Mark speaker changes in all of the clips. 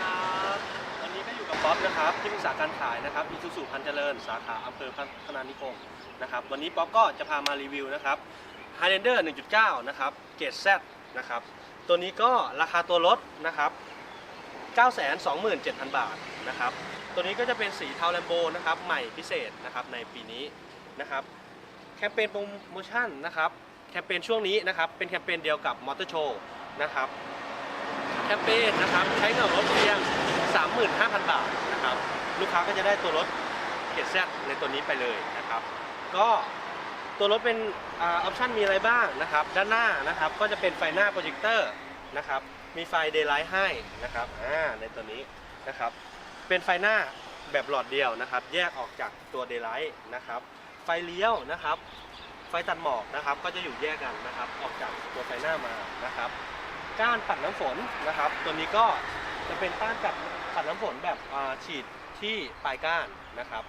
Speaker 1: ครับวันนี้ก็อยู่กับป๊อปนะครับที่ปรึกษาการขายนะครับอีซูซูพันเจริญ สาขาอำเภอพนานิคมนะครับวันนี้ป๊อปก็จะพามารีวิวนะครับ Highlander 1.9 นะครับเกรด Z นะครับตัวนี้ก็ราคาตัวรถนะครับ927,000 บาทนะครับตัวนี้ก็จะเป็นสีเทาแลมโบนะครับใหม่พิเศษนะครับในปีนี้นะครับแคมเปญโปรโมชั่นนะครับแคมเปญช่วงนี้นะครับเป็นแคมเปญเดียวกับมอเตอร์โชว์นะครับ แคมเปญนะครับใช้เงินรถเพียง 35,000 บาทนะครับลูกค้าก็จะได้ตัวรถเกียรติแซในตัวนี้ไปเลยนะครับก็ตัวรถเป็นออปชั่นมีอะไรบ้างนะครับด้านหน้านะครับก็จะเป็นไฟหน้าโปรเจคเตอร์นะครับมีไฟเดย์ไลท์ให้นะครับอ่าในตัวนี้นะครับเป็นไฟหน้าแบบหลอดเดียวนะครับ แยกออกจากตัวเดย์ไลท์นะครับไฟเลี้ยวนะครับ ไฟตัดหมอกนะครับ ก็จะอยู่แยกกันนะครับ ออกจากตัวไฟหน้ามานะครับ ก้านปัดน้ำฝนนะครับ ตัวนี้ก็จะเป็นก้านปัดปัดน้ำฝนแบบฉีดที่ปลายก้านนะครับ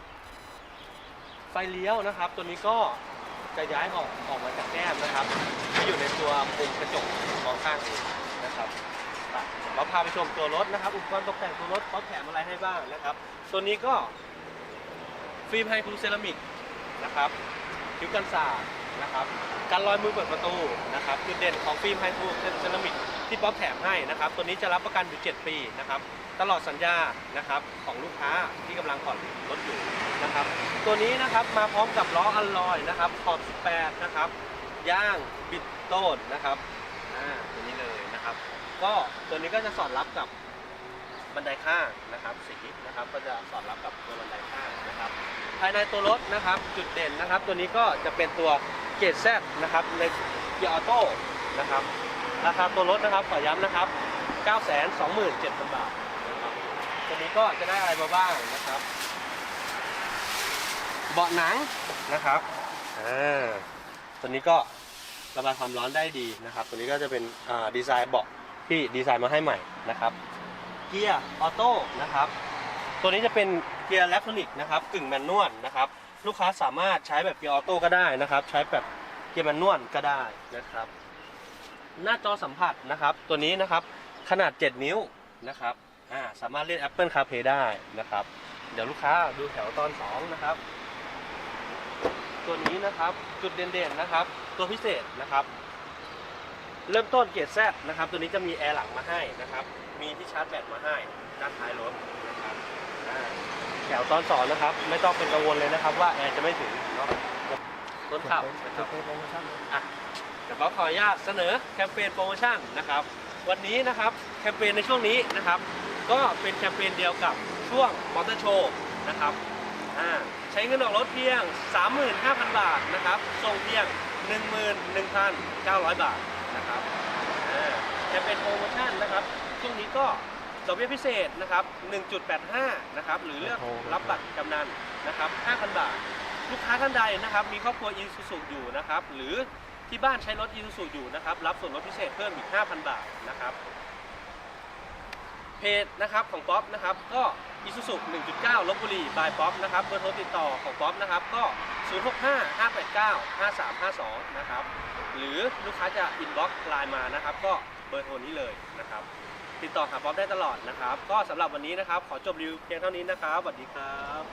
Speaker 1: ไฟเลี้ยวนะครับ ตัวนี้ก็จะย้ายออกออกมาจากแก้มนะครับที่อยู่ในตัวมุมกระจกมองข้างเองนะครับเราพาไปชมตัวรถนะครับอุปกรณ์ตกแต่งตัวรถเขาแถมอะไรให้บ้างนะครับ ตัวนี้ก็ฟิล์มไฮคูเซรามิกนะครับผิวกันสาด นะครับการลอยมือเปิดประตูนะครับจุดเด่นของฟิล์มไฮทูเซรามิกที่ป๊อปแถมให้นะครับ ตัวนี้จะรับประกันอยู่ 7 ปีนะครับ ตลอดสัญญานะครับของลูกค้าที่กำลังผ่อนรถอยู่นะครับ ตัวนี้นะครับมาพร้อมกับล้ออัลลอยนะครับขอบ 18 นะครับย่างบิดโต้นนะครับอ่าตัวนี้เลยนะครับ ก็ตัวนี้ก็จะสอดรับกับบันไดข้างนะครับสีนะครับก็จะสอดรับกับตัวบันไดข้างนะครับ ภายในตัวรถนะครับจุดเด่นนะครับ ตัวนี้ก็จะเป็นตัว เกรดแซนะครับในเกียร์ออโต้นะครับราคาตัวรถนะครับขอย้ำนะครับ 927,000 บาทนะครับตัวนี้ก็จะได้อะไรมาบ้างนะครับ เบาะหนังนะครับอ่าตัวนี้ก็ระบายความร้อนได้ดีนะครับ ตัวนี้ก็จะเป็นดีไซน์เบาะที่ดีไซน์มาให้ใหม่นะครับเกียร์ออโต้นะครับตัวนี้จะเป็นเกียร์อิเล็กทรอนิกนะครับกึ่งแมนนวลนะครับลูกค้าสามารถใช้แบบเกียร์ออโต้ก็ได้นะครับ ใช้แบบ เกียร์แมนนวลก็ได้นะครับ หน้าจอสัมผัสนะครับ ตัวนี้นะครับขนาด 7 นิ้วนะครับอ่าสามารถเล่น Apple CarPlay ได้นะครับ เดี๋ยวลูกค้าดูแถวตอน 2 นะครับ ตัวนี้นะครับจุดเด่นๆนะครับ ตัวพิเศษนะครับ เริ่มต้นเกียร์แซนะครับ ตัวนี้จะมีแอร์หลังมาให้นะครับ มีที่ชาร์จแบตมาให้ด้านท้ายรถนะครับแถวตอนสองนะครับ ไม่ต้องเป็นกังวลเลยนะครับ ว่าแอร์จะไม่ถึงเนาะ ต้นขับนะครับอะเดี๋ยวก็ขออนุญาตเสนอแคมเปญโปรโมชั่นนะครับ วันนี้นะครับแคมเปญในช่วงนี้นะครับ ก็เป็นแคมเปญเดียวกับช่วงมอเตอร์โชว์นะครับอ่าใช้เงินออกรถเพียง 35,000 บาทนะครับส่งเพียง 11,900 บาทนะครับอ่าแคมเปญโปรโมชั่นนะครับ ช่วงนี้ก็ดอกเบี้ยพิเศษนะครับ 1.85 นะครับ หรือเลือกรับบัตรกำนันนะครับ 5,000 บาท ลูกค้าท่านใดนะครับมีครอบครัวอีซูซูอยู่นะครับหรือที่บ้านใช้รถอีซูซูอยู่นะครับรับส่วนลดพิเศษเพิ่มอีก 5,000 บาทนะครับเพจนะครับของป๊อปนะครับก็อีซูซู1.9ลบบุรีบายป๊อปนะครับเบอร์โทรติดต่อของป๊อปนะครับก็ 065 589 5352 นะครับหรือลูกค้าจะอินบ็อกซ์ไลน์มานะครับก็เบอร์โทรนี้เลยนะครับติดต่อหาป๊อปได้ตลอดนะครับ ก็สำหรับวันนี้นะครับ ขอจบรีวิวเพียงเท่านี้นะครับสวัสดีครับ